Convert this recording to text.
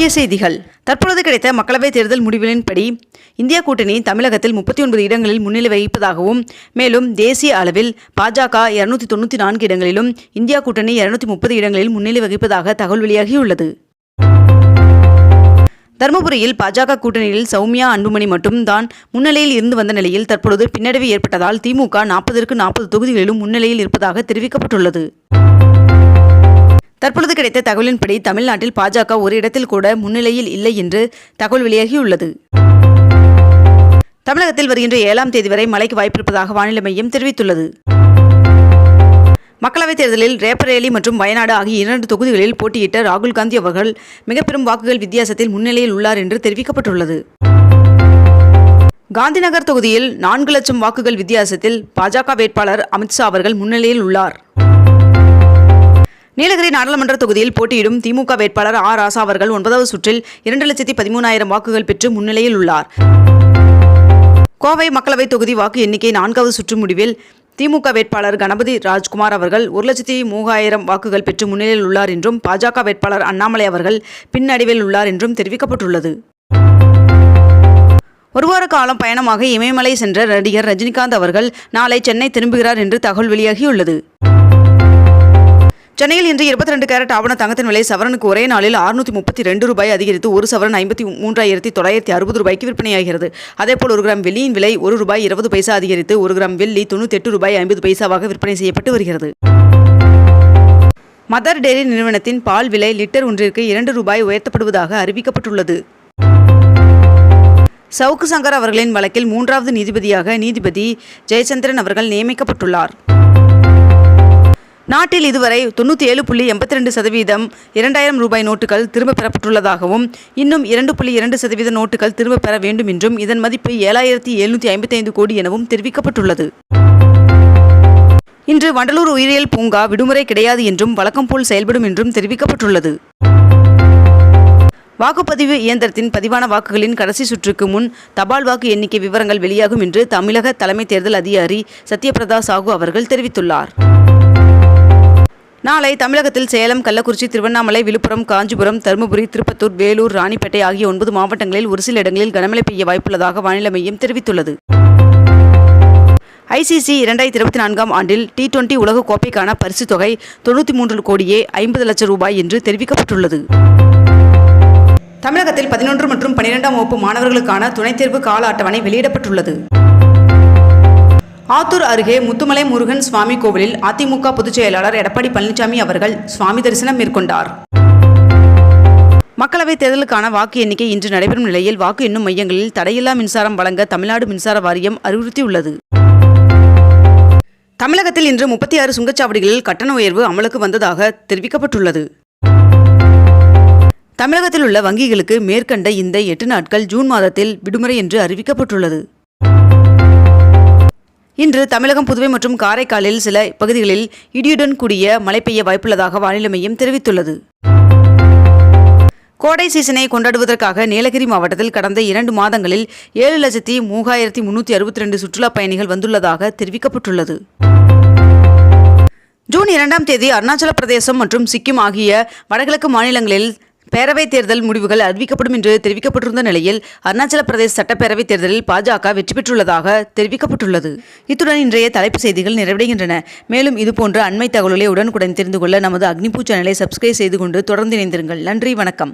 முக்கிய செய்திகள். தற்பொழுது கிடைத்த மக்களவைத் தேர்தல் முடிவுகளின்படி இந்தியா கூட்டணி தமிழகத்தில் முப்பத்தி ஒன்பது இடங்களில் முன்னிலை வகிப்பதாகவும் மேலும் தேசிய அளவில் பாஜக இருநூத்தி தொண்ணூற்றி நான்கு இடங்களிலும் இந்தியா கூட்டணி இருநூத்தி முப்பது இடங்களில் முன்னிலை வகிப்பதாக தகவல் வெளியாகியுள்ளது. தருமபுரியில் பாஜக கூட்டணியில் சௌமியா அன்புமணி மட்டும் தான் முன்னிலையில் இருந்து வந்த நிலையில் தற்பொழுது பின்னடைவு ஏற்பட்டதால் திமுக நாற்பதற்கு நாற்பது தொகுதிகளிலும் முன்னிலையில் இருப்பதாக தெரிவிக்கப்பட்டுள்ளது. தற்பொழுது கிடைத்த தகவலின்படி தமிழ்நாட்டில் பாஜக ஒரு இடத்தில் கூட முன்னிலையில் இல்லை என்று தகவல் வெளியாகியுள்ளது. தமிழகத்தில் வருகின்ற ஏழாம் தேதி வரை மழைக்கு வாய்ப்பிருப்பதாக வானிலை மையம் தெரிவித்துள்ளது. மக்களவைத் தேர்தலில் ரேபரேலி மற்றும் வயநாடு ஆகிய இரண்டு தொகுதிகளில் போட்டியிட்ட ராகுல் காந்தி அவர்கள் மிக பெரும் வாக்குகள் வித்தியாசத்தில் முன்னிலையில் உள்ளார் என்று தெரிவிக்கப்பட்டுள்ளது. காந்திநகர் தொகுதியில் நான்கு லட்சம் வாக்குகள் வித்தியாசத்தில் பாஜக வேட்பாளர் அமித்ஷா அவர்கள் முன்னிலையில் உள்ளார். நீலகிரி நாடாளுமன்ற தொகுதியில் போட்டியிடும் திமுக வேட்பாளர் ஆ ராசா அவர்கள் ஒன்பதாவது சுற்றில் இரண்டு லட்சத்தி பதிமூணாயிரம் வாக்குகள் பெற்று முன்னிலையில் உள்ளார். கோவை மக்களவைத் தொகுதி வாக்கு எண்ணிக்கை நான்காவது சுற்று முடிவில் திமுக வேட்பாளர் கணபதி ராஜ்குமார் அவர்கள் ஒரு லட்சத்தி மூவாயிரம் வாக்குகள் பெற்று முன்னிலையில் உள்ளார் என்றும் பாஜக வேட்பாளர் அண்ணாமலை அவர்கள் பின்னடைவில் உள்ளார் என்றும் தெரிவிக்கப்பட்டுள்ளது. ஒருவார காலம் பயணமாக இமயமலை சென்ற நடிகர் ரஜினிகாந்த் அவர்கள் நாளை சென்னை திரும்புகிறார் என்று தகவல் வெளியாகியுள்ளது. சென்னையில் இன்று இருபத்தி ரெண்டு கேரட் ஆவண தங்கத்தின் விலை சவரனுக்கு ஒரே நாளில் அறுநூத்தி முப்பத்தி ரெண்டு ரூபாய் அதிகரித்து ஒரு சவரன் ஐம்பத்தி மூன்றாயிரத்தி தொள்ளாயிரத்தி அறுபது ரூபாய்க்கு விற்பனையாகிறது. அதேபோல் ஒரு கிராம் வெள்ளியின் விலை ஒரு ரூபாய் இருபது பைசா அதிகரித்து ஒரு கிராம் வெள்ளி தொண்ணூற்றி எட்டு ரூபாய் ஐம்பது பைசாவாக விற்பனை செய்யப்பட்டு வருகிறது. மதர் டெய்ரி நிறுவனத்தின் பால் விலை லிட்டர் ஒன்றிற்கு இரண்டு ரூபாய் உயர்த்தப்படுவதாக அறிவிக்கப்பட்டுள்ளது. சவுக்கு சங்கர் அவர்களின் வழக்கில் மூன்றாவது நீதிபதியாக நீதிபதி ஜெயச்சந்திரன் அவர்கள் நியமிக்கப்பட்டுள்ளார். நாட்டில் இதுவரை தொண்ணூற்றி ஏழு புள்ளி எண்பத்தி ரெண்டு சதவீதம் இரண்டாயிரம் ரூபாய் நோட்டுகள் திரும்ப பெறப்பட்டுள்ளதாகவும் இன்னும் இரண்டு புள்ளி இரண்டு சதவீத நோட்டுகள் திரும்ப பெற வேண்டும் என்றும் இதன் மதிப்பு ஏழாயிரத்தி எழுநூற்றி ஐம்பத்தைந்து கோடி எனவும் தெரிவிக்கப்பட்டுள்ளது. இன்று வண்டலூர் உயிரியல் பூங்கா விடுமுறை கிடையாது என்றும் வழக்கம் போல் செயல்படும் என்றும் தெரிவிக்கப்பட்டுள்ளது. வாக்குப்பதிவு இயந்திரத்தின் பதிவான வாக்குகளின் கடைசி சுற்றுக்கு முன் தபால் வாக்கு எண்ணிக்கை விவரங்கள் வெளியாகும் என்று தமிழக தலைமை தேர்தல் அதிகாரி சத்யபிரதா சாகு அவர்கள் தெரிவித்துள்ளார். நாளை தமிழகத்தில் சேலம் கள்ளக்குறிச்சி திருவண்ணாமலை விழுப்புரம் காஞ்சிபுரம் தருமபுரி திருப்பத்தூர் வேலூர் ராணிப்பேட்டை ஆகிய ஒன்பது மாவட்டங்களில் ஒரு சில இடங்களில் கனமழை பெய்ய வாய்ப்புள்ளதாக வானிலை மையம் தெரிவித்துள்ளது. ஐசிசி இரண்டாயிரத்தி இருபத்தி நான்காம் ஆண்டில் டி டுவெண்டி உலகக் கோப்பைக்கான பரிசுத் தொகை தொண்ணூற்றி மூன்று கோடியே ஐம்பது லட்சம் ரூபாய் என்று தெரிவிக்கப்பட்டுள்ளது. தமிழகத்தில் பதினொன்று மற்றும் பனிரெண்டாம் வகுப்பு மாணவர்களுக்கான துணைத் தேர்வு கால அட்டவணை வெளியிடப்பட்டுள்ளது. ஆத்தூர் அருகே முத்துமலை முருகன் சுவாமி கோவிலில் அதிமுக பொதுச் செயலாளர் எடப்பாடி பழனிசாமி அவர்கள் சுவாமி தரிசனம் மேற்கொண்டார். மக்களவைத் தேர்தலுக்கான வாக்கு எண்ணிக்கை இன்று நடைபெறும் நிலையில் வாக்கு எண்ணும் மையங்களில் தடையில்லா மின்சாரம் வழங்க தமிழ்நாடு மின்சார வாரியம் அறிவுறுத்தியுள்ளது தமிழகத்தில் இன்று முப்பத்தி ஆறு சுங்கச்சாவடிகளில் கட்டண உயர்வு அமலுக்கு வந்ததாக தெரிவிக்கப்பட்டுள்ளது. தமிழகத்தில் உள்ள வங்கிகளுக்கு மேற்கண்ட இந்த எட்டு நாட்கள் ஜூன் மாதத்தில் விடுமுறை என்று அறிவிக்கப்பட்டுள்ளது. இன்று தமிழகம் புதுவை மற்றும் காரைக்காலில் சில பகுதிகளில் இடியுடன் கூடிய மழை பெய்ய வாய்ப்புள்ளதாக வானிலை மையம் தெரிவித்துள்ளது. கோடை சீசனை கொண்டாடுவதற்காக நீலகிரி மாவட்டத்தில் கடந்த இரண்டு மாதங்களில் ஏழு லட்சத்தி மூவாயிரத்தி முன்னூற்றி அறுபத்தி ரெண்டு சுற்றுலாப் பயணிகள் வந்துள்ளதாக தெரிவிக்கப்பட்டுள்ளது. ஜூன் இரண்டாம் தேதி அருணாச்சல பிரதேசம் மற்றும் சிக்கிம் ஆகிய வடகிழக்கு மாநிலங்களில் பேரவைத் தேர்தல் முடிவுகள் அறிவிக்கப்படும் என்று தெரிவிக்கப்பட்டிருந்த நிலையில் அருணாச்சல பிரதேச சட்டப்பேரவைத் தேர்தலில் பாஜக வெற்றி பெற்றுள்ளதாக தெரிவிக்கப்பட்டுள்ளது. இத்துடன் இன்றைய தலைப்பு செய்திகள் நிறைவடைகின்றன. மேலும் இதுபோன்ற அண்மை தகவல்களை உடனுக்குடன் தெரிந்து கொள்ள நமது அக்னிபூ சேனலை சப்ஸ்கிரைப் செய்து கொண்டு தொடர்ந்து இணைந்திருங்கள். நன்றி வணக்கம்.